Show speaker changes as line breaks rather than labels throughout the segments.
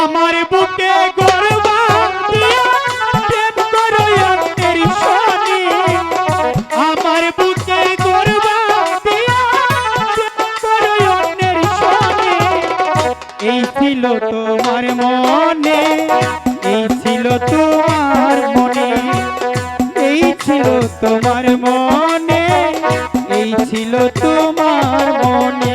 আমার বুকে গর্বা আমার বুকে গর্বা এই ছিল তোমার মনে, এই ছিল তোমার মনে, এই ছিল তোমার মনে, এই ছিল তোমার মনে।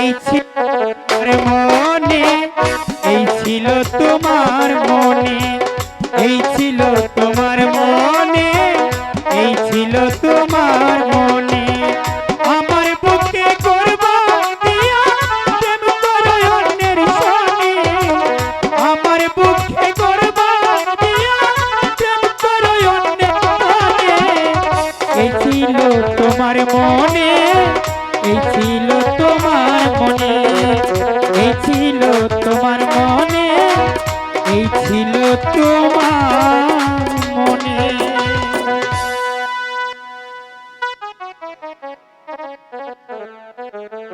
এই ছিল মনে এই ছিল তোমার মনে এই ছিল তোমার মনে এই ছিল তোমার তোমার মনে